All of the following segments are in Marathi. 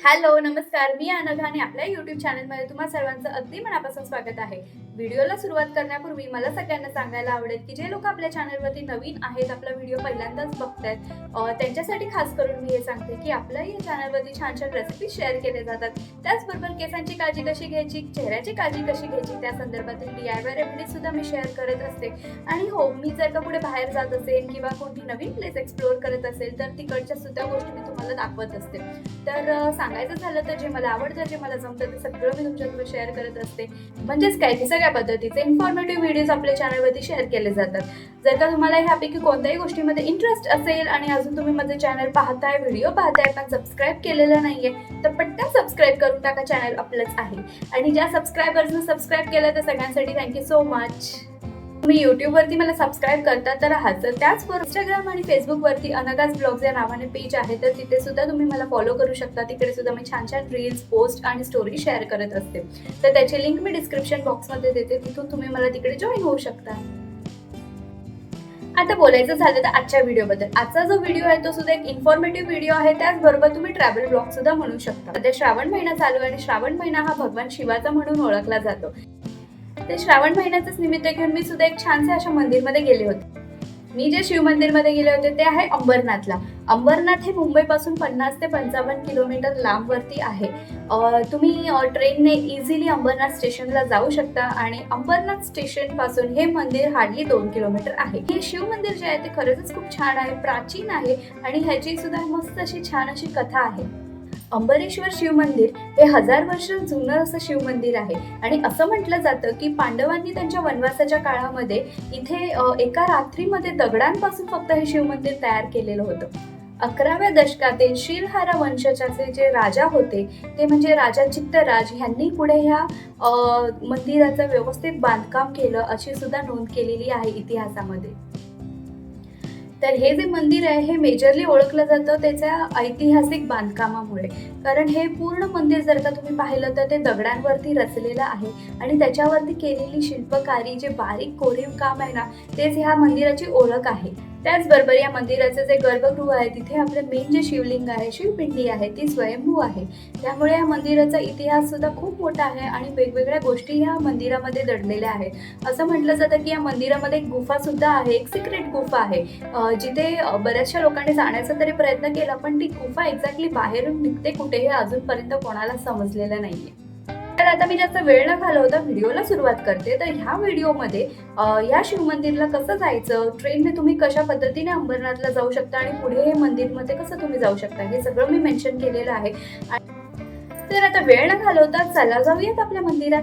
हॅलो नमस्कार. मी अनघाने आणि आपल्या युट्यूब चॅनलमध्ये तुम्हा सर्वांचं अगदी मनापासून स्वागत आहे. व्हिडिओला सुरुवात करण्यापूर्वी मला सगळ्यांना सांगायला आवडेल की जे लोक आपल्या चॅनलवरती नवीन आहेत आपला व्हिडिओ पहिल्यांदाच बघतायत त्यांच्यासाठी खास करून मी हे सांगते की आपल्या या चॅनलवरती छान छान रेसिपी शेअर केले जातात. त्याचबरोबर केसांची काळजी कशी घ्यायची चेहऱ्याची काळजी कशी घ्यायची त्या संदर्भातील डी आय वाय रेमेडीज सुद्धा मी शेअर करत असते. आणि हो मी जर का पुढे बाहेर जात असेल किंवा कोणती नवीन प्लेस एक्सप्लोअर करत असेल तर तिकडच्या सुद्धा गोष्टी मी तुम्हाला दाखवत असते. तर सांगायचं झालं तर जे मला आवडतं जे मला जमतं ते सगळं मी तुमच्यासोबत शेअर करत असते. म्हणजेच काय की सगळ्या पद्धतीचे इन्फॉर्मेटिव्ह व्हिडिओज आपल्या चॅनलवरती शेअर केले जातात. जर का तुम्हाला ह्यापैकी कोणत्याही गोष्टीमध्ये इंटरेस्ट असेल आणि अजून तुम्ही माझं चॅनल पाहताय व्हिडिओ पाहताय पण सबस्क्राईब केलेलं नाहीये तर पटकन सबस्क्राईब करून टाका चॅनल आपलंच आहे. आणि ज्या सबस्क्रायबर्सनं सबस्क्राईब केलं त्या सगळ्यांसाठी थँक्यू सो मच तुम्ही युट्यूबवरती मला सबस्क्राईब करता तर आहात तर त्याचबरोबर इंस्टाग्राम आणि फेसबुकवरती अनगाज ब्लॉग्स या नावाने पेज आहे. तर तिथे सुद्धा तुम्ही मला फॉलो करू शकता. तिकडे सुद्धा मी छान छान रील्स पोस्ट आणि स्टोरी शेअर करत असते. तर त्याची लिंक मी डिस्क्रिप्शन बॉक्समध्ये देते. तिथून तुम्ही मला तिकडे जॉईन होऊ शकता. आता बोलायचं झालं तर आजच्या व्हिडिओबद्दल आजचा जो व्हिडिओ आहे तो सुद्धा एक इन्फॉर्मेटिव्ह व्हिडिओ आहे. त्याचबरोबर तुम्ही ट्रॅव्हल ब्लॉग सुद्धा म्हणू शकता. सध्या श्रावण महिना चालू आहे आणि श्रावण महिना हा भगवान शिवाचा म्हणून ओळखला जातो. ते श्रावण महिन्याचंच निमित्त घेऊन मी सुद्धा एक छानसे अशा मंदिरमध्ये गेले होते. मी जे शिवमंदिरमध्ये गेले होते ते आहे अंबरनाथला. अंबरनाथ हे मुंबईपासून पन्नास ते पंचावन्न किलोमीटर लांबवरती आहे. तुम्ही ट्रेनने इझिली अंबरनाथ स्टेशनला जाऊ शकता आणि अंबरनाथ स्टेशनपासून हे मंदिर हार्डली दोन किलोमीटर आहे. हे शिव मंदिर जे आहे ते खरंच खूप छान आहे प्राचीन आहे आणि ह्याची सुद्धा मस्त अशी छान अशी कथा आहे. अंबरेश्वर शिवमंदिर हे हजार वर्ष जुनं असं शिवमंदिर आहे. आणि असं म्हटलं जातं की पांडवांनी त्यांच्या वनवासाच्या काळामध्ये इथे एका रात्रीमध्ये दगडांपासून फक्त हे शिवमंदिर तयार केलेलं होतं. अकराव्या दशकातील शिरहारा वंशाचे जे राजा होते ते म्हणजे राजा चित्तराज ह्यांनी पुढे ह्या मंदिराचं व्यवस्थित बांधकाम केलं अशी सुद्धा नोंद केलेली आहे इतिहासामध्ये. तर हे जे मंदिर आहे हे मेजरली ओळखलं जातं त्याच्या ऐतिहासिक बांधकामामुळे. कारण हे पूर्ण मंदिर जर का तुम्ही पाहिलं तर ते दगडांवरती रचलेलं आहे आणि त्याच्यावरती केलेली शिल्पकारी जे बारीक कोरीव काम आहे ना तेच ह्या मंदिराची ओळख आहे. त्याचबरोबर या मंदिराचं जे गर्भगृह आहे तिथे आपलं मेन जे शिवलिंग आहे शिवपिंडी आहे ती स्वयंभू आहे. त्यामुळे या मंदिराचा इतिहास सुद्धा खूप मोठा आहे आणि वेगवेगळ्या गोष्टी ह्या मंदिरामध्ये दडलेल्या आहेत. असं म्हटलं जातं की या मंदिरामध्ये एक गुफा सुद्धा आहे एक सिक्रेट गुफा आहे. जिथे बऱ्याचशा लोकांनी जाण्याचा तरी प्रयत्न केला पण ती गुफा एक्झॅक्टली बाहेरून निघते कुठे हे अजूनपर्यंत कोणाला समजलेलं नाहीये. तर आता मी जास्त वेळ न घालवता व्हिडिओला सुरुवात करते. तर ह्या व्हिडिओमध्ये या शिवमंदिरला कसं जायचं? ट्रेनने तुम्ही कशा पद्धतीने अंबरनाथला जाऊ शकता आणि पुढे हे मंदिरमध्ये कसं तुम्ही जाऊ शकता? हे सगळं मी मेन्शन केलेलं आहे. आणि- तर आता वेळ न घालवता चला जाऊयात आपल्या मंदिरात.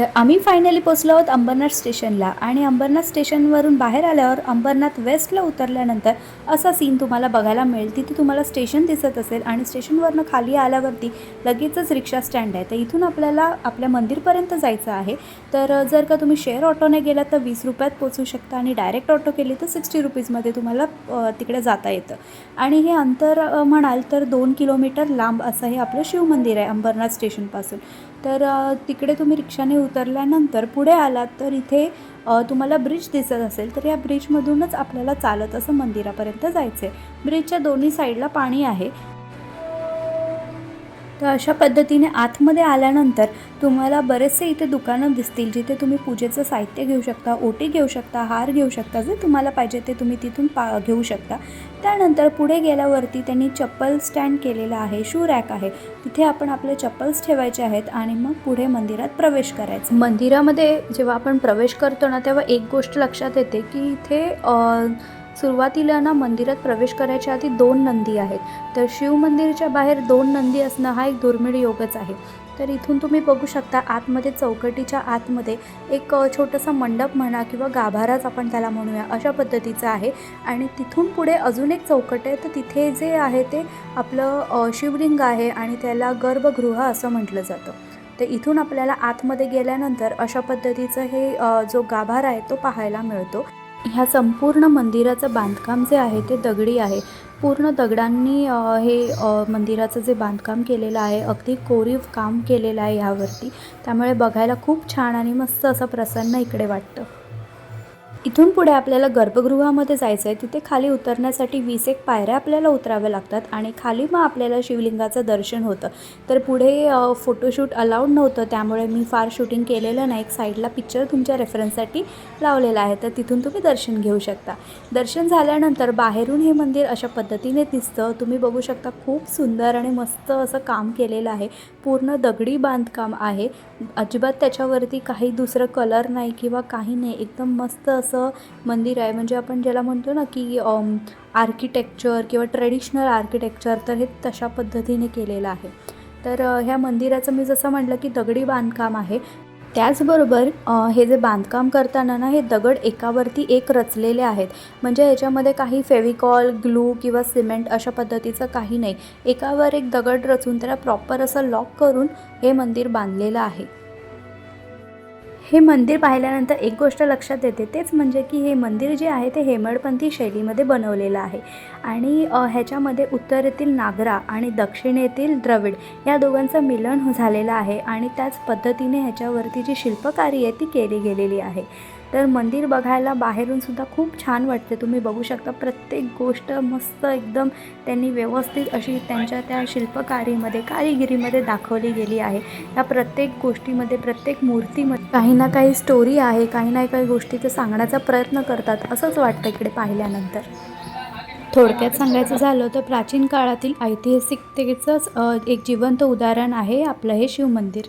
तर आम्ही फायनली पोचलो आहोत अंबरनाथ स्टेशनला. आणि अंबरनाथ स्टेशनवरून बाहेर आल्यावर अंबरनाथ वेस्टला उतरल्यानंतर असा सीन तुम्हाला बघायला मिळेल. तिथे तुम्हाला स्टेशन दिसत असेल आणि स्टेशनवरनं खाली आल्यावरती लगेचच रिक्षा स्टँड आहे. तर इथून आपल्याला आपल्या मंदिरपर्यंत जायचं आहे. तर जर का तुम्ही शेअर ऑटोने गेलात तर वीस रुपयात पोचू शकता आणि डायरेक्ट ऑटो केली तर सिक्स्टी रुपीजमध्ये तुम्हाला तिकडे जाता येतं. आणि हे अंतर म्हणाल तर दोन किलोमीटर लांब असं हे आपलं शिवमंदिर आहे अंबरनाथ स्टेशनपासून तर तिकडे तुम्ही रिक्षाने उतरल्यानंतर पुढे आलात तर इथे तुम्हाला ब्रिज दिसत असेल तर या ब्रिजमधूनच आपल्याला चालत असं मंदिरापर्यंत जायचं आहे ब्रिजच्या दोन्ही साईडला पाणी आहे. तर अशा पद्धतीने आतमध्ये आल्यानंतर तुम्हाला बरेचसे इथे दुकानं दिसतील जिथे तुम्ही पूजेचं साहित्य घेऊ शकता ओटी घेऊ शकता हार घेऊ शकता जे तुम्हाला पाहिजे ते तुम्ही तिथून पा घेऊ शकता. त्यानंतर पुढे गेल्यावरती त्यांनी चप्पल स्टँड केलेलं आहे शू रॅक आहे. तिथे आपण आपले चप्पल्स ठेवायचे आहेत आणि मग पुढे मंदिरात प्रवेश करायचा. मंदिरामध्ये जेव्हा आपण प्रवेश करतो ना तेव्हा एक गोष्ट लक्षात येते की इथे सुरुवातीला ना मंदिरात प्रवेश करायच्या आधी दोन नंदी आहेत. तर शिव मंदिरच्या बाहेर दोन नंदी असणं हा एक दुर्मिळ योगच आहे. तर इथून तुम्ही बघू शकता आतमध्ये चौकटीच्या आतमध्ये एक छोटंसं छोटासा मंडप म्हणा किंवा गाभाराच आपण त्याला म्हणूया अशा पद्धतीचं आहे. आणि तिथून पुढे अजून एक चौकट आहे. तर तिथे जे आहे ते आपलं शिवलिंग आहे आणि त्याला गर्भगृह असं म्हटलं जातं. तर इथून आपल्याला आतमध्ये गेल्यानंतर अशा पद्धतीचं हे जो गाभारा आहे तो पाहायला मिळतो. ह्या संपूर्ण मंदिराचं बांधकाम जे आहे ते दगडी आहे. पूर्ण दगडांनी हे मंदिराचं जे बांधकाम केलेलं आहे अगदी कोरीव काम केलेलं आहे ह्यावरती. त्यामुळे बघायला खूप छान आणि मस्त असं प्रसन्न इकडे वाटतं. इथून पुढे आपल्याला गर्भगृहामध्ये जायचं आहे तिथे खाली उतरण्यासाठी वीस एक पायऱ्या आपल्याला उतराव्या लागतात आणि खाली मग आपल्याला शिवलिंगाचं दर्शन होतं. तर पुढे फोटोशूट अलाउड नव्हतं त्यामुळे मी फार शूटिंग केलेलं नाही. एक साईडला पिक्चर तुमच्या रेफरन्ससाठी लावलेला आहे तर तिथून तुम्ही दर्शन घेऊ शकता. दर्शन झाल्यानंतर बाहेरून हे मंदिर अशा पद्धतीने दिसतं. तुम्ही बघू शकता खूप सुंदर आणि मस्त असं काम केलेलं आहे. पूर्ण दगडी बांधकाम आहे. अजिबात त्याच्यावरती काही दुसरं कलर नाही किंवा काही नाही. एकदम मस्त असं मंदिर आहे. म्हणजे आपण ज्याला म्हणतो ना की आर्किटेक्चर किंवा ट्रेडिशनल आर्किटेक्चर तर हे तशा पद्धतीने केलेलं आहे. तर ह्या मंदिराचं मी जसं म्हटलं की दगडी बांधकाम आहे. त्याचबरोबर हे जे बांधकाम करताना ना हे दगड एकावरती एक रचलेले आहेत. म्हणजे याच्यामध्ये काही फेविकॉल ग्लू किंवा सिमेंट अशा पद्धतीचं काही नाही. एकावर एक दगड रचून त्याला प्रॉपर असं लॉक करून हे मंदिर बांधलेलं आहे. हे मंदिर पाहिल्यानंतर एक गोष्ट लक्षात येते तेच म्हणजे की हे मंदिर जे आहे ते हेमडपंथी शैलीमध्ये बनवलेलं आहे. आणि ह्याच्यामध्ये उत्तरेतील नागरा आणि दक्षिणेतील द्रविड या दोघांचं मिलन झालेलं आहे आणि त्याच पद्धतीने ह्याच्यावरती जी शिल्पकारी आहे ती केली गेलेली आहे. तर मंदिर बघायला बाहेरून सुद्धा खूप छान वाटते. तुम्ही बघू शकता प्रत्येक गोष्ट मस्त एकदम त्यांनी व्यवस्थित अशी त्यांच्या त्या शिल्पकारीमध्ये कारिगिरीमध्ये दाखवली गेली आहे. या प्रत्येक गोष्टीमध्ये प्रत्येक मूर्तीमध्ये काही ना काही स्टोरी आहे काही ना काही गोष्टी ते सांगण्याचा प्रयत्न करतात असंच वाटतं इकडे पाहिल्यानंतर. थोडक्यात सांगायचं झालं तर प्राचीन काळातील ऐतिहासिकतेचंच एक जिवंत उदाहरण आहे आपलं हे शिवमंदिर.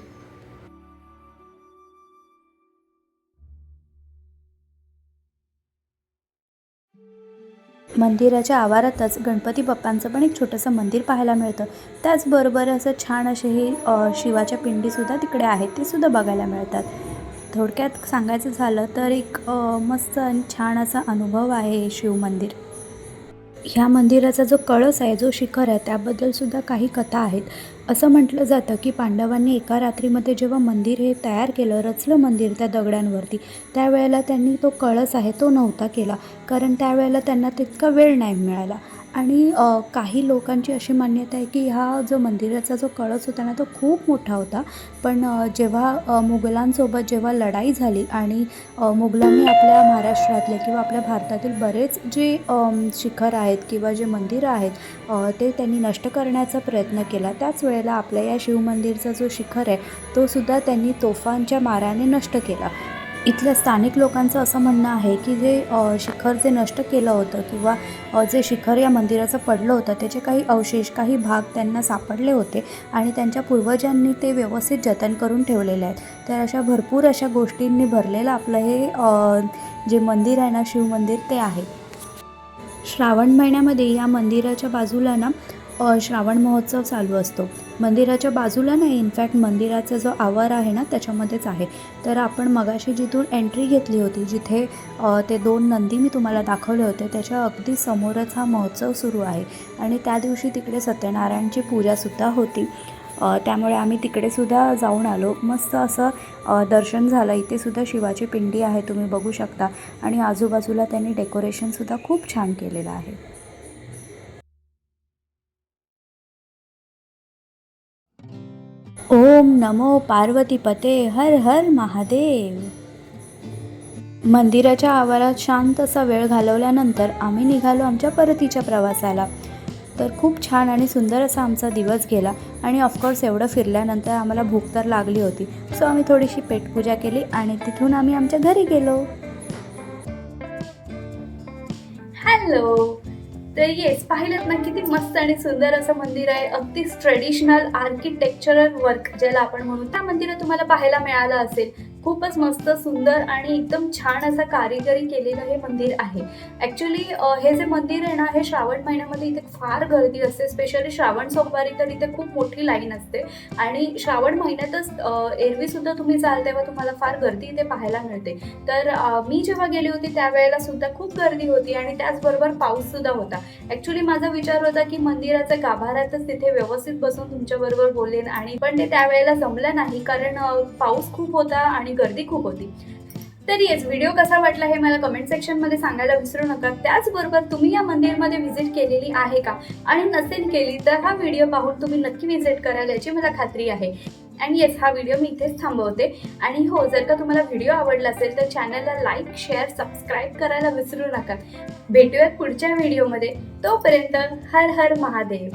मंदिराच्या आवारातच गणपती बाप्पांचं पण एक छोटंसं मंदिर पाहायला मिळतं. त्याचबरोबर असं छान असे हे शिवाच्या पिंडीसुद्धा तिकडे आहेत ते सुद्धा बघायला मिळतात. थोडक्यात सांगायचं झालं तर एक मस्त आणि छान असा अनुभव आहे हे शिवमंदिर ह्या मंदिराचा जो कळस आहे जो शिखर आहे त्याबद्दल सुद्धा काही कथा आहेत. असं म्हटलं जातं की पांडवांनी एका रात्रीमध्ये जेव्हा मंदिर हे तयार केलं रचलं मंदिर त्या दगडांवरती त्यावेळेला त्यांनी तो कळस आहे तो नव्हता केला. कारण त्यावेळेला त्यांना तितका वेळ नाही मिळाला. आणि काही लोकांची अशी मान्यता आहे की हा जो मंदिराचा जो कळस होता ना तो खूप मोठा होता. पण जेव्हा मुघलांसोबत जेव्हा लढाई झाली आणि मुघलांनी आपल्या महाराष्ट्रातले किंवा आपल्या भारतातील बरेच जे शिखर आहेत किंवा जे मंदिरं आहेत ते त्यांनी नष्ट करण्याचा प्रयत्न केला. त्याच वेळेला आपल्या या शिवमंदिरचा जो शिखर आहे तो सुद्धा त्यांनी तोफांच्या माराने नष्ट केला. इथल्या स्थानिक लोकांचं असं म्हणणं आहे की जे शिखर जे नष्ट केलं होतं किंवा जे शिखर या मंदिराचं पडलं होतं त्याचे काही अवशेष काही भाग त्यांना सापडले होते आणि त्यांच्या पूर्वजांनी ते व्यवस्थित जतन करून ठेवलेले आहेत. तर अशा भरपूर अशा गोष्टींनी भरलेलं आपलं हे जे मंदिर आहे ना शिवमंदिर ते आहे. श्रावण महिन्यामध्ये या मंदिराच्या बाजूला ना श्रावण महोत्सव चालू असतो. मंदिराच्या बाजूला नाही इनफॅक्ट मंदिराचा जो आवार आहे ना त्याच्यामध्येच आहे. तर आपण मगाशी जिथून एंट्री घेतली होती जिथे ते दोन नंदी मी तुम्हाला दाखवले होते त्याच्या अगदी समोरच हा महोत्सव सुरू आहे. आणि त्या दिवशी तिकडे सत्यनारायणची पूजासुद्धा होती. त्यामुळे आम्ही तिकडे सुद्धा जाऊन आलो. मस्त असं दर्शन झालं. इथे सुद्धा शिवाची पिंडी आहे तुम्ही बघू शकता. आणि आजूबाजूला त्यांनी डेकोरेशनसुद्धा खूप छान केलेलं आहे. ओम नमो पार्वतीपते हर हर महादेव. मंदिराच्या आवारात शांत असा वेळ घालवल्यानंतर आम्ही निघालो आमच्या परतीच्या प्रवासाला. तर खूप छान आणि सुंदर असा आमचा दिवस गेला आणि ऑफकोर्स एवढं फिरल्यानंतर आम्हाला भूक तर लागली होती. सो आम्ही थोडीशी पेटपूजा केली आणि तिथून आम्ही आमच्या घरी गेलो. हॅलो तर येस पाहिलं ना किती मस्त आणि सुंदर असं मंदिर आहे. अगदीच ट्रेडिशनल आर्किटेक्चरल वर्क ज्याला आपण म्हणू. त्या मंदिरात तुम्हाला पाहायला मिळालं असेल. खूपच मस्त सुंदर आणि एकदम छान असं कारीगरी केलेलं हे मंदिर आहे. ॲक्च्युली हे जे मंदिर आहे ना हे श्रावण महिन्यामध्ये इथे फार गर्दी असते. स्पेशली श्रावण सोमवारी तर इथे खूप मोठी लाईन असते. आणि श्रावण महिन्यातच एरवीसुद्धा एरवी सुद्धा तुम्ही जाल तेव्हा तुम्हाला फार गर्दी इथे पाहायला मिळते. तर मी जेव्हा गेली होती त्यावेळेला सुद्धा खूप गर्दी होती आणि त्याचबरोबर पाऊससुद्धा होता. ॲक्च्युली माझा विचार होता की मंदिराचा गाभाऱ्यातच तिथे व्यवस्थित बसून तुमच्याबरोबर बोलेन आणि पण ते त्यावेळेला जमलं नाही कारण पाऊस खूप होता आणि आणि गर्दी खूप होती. तर येस व्हिडिओ कसा वाटला हे मला कमेंट सेक्शनमध्ये सांगायला विसरू नका. त्याचबरोबर तुम्ही या मंदिरमध्ये व्हिजिट केलेली आहे का? आणि नसेल केली तर हा व्हिडिओ पाहून तुम्ही नक्की व्हिजिट कराल याची मला खात्री आहे. आणि येस हा व्हिडिओ मी इथेच थांबवते. आणि हो जर का तुम्हाला व्हिडिओ आवडला असेल तर चॅनलला लाईक शेअर सबस्क्राईब करायला विसरू नका. भेटूयात पुढच्या व्हिडिओमध्ये तोपर्यंत हर हर महादेव.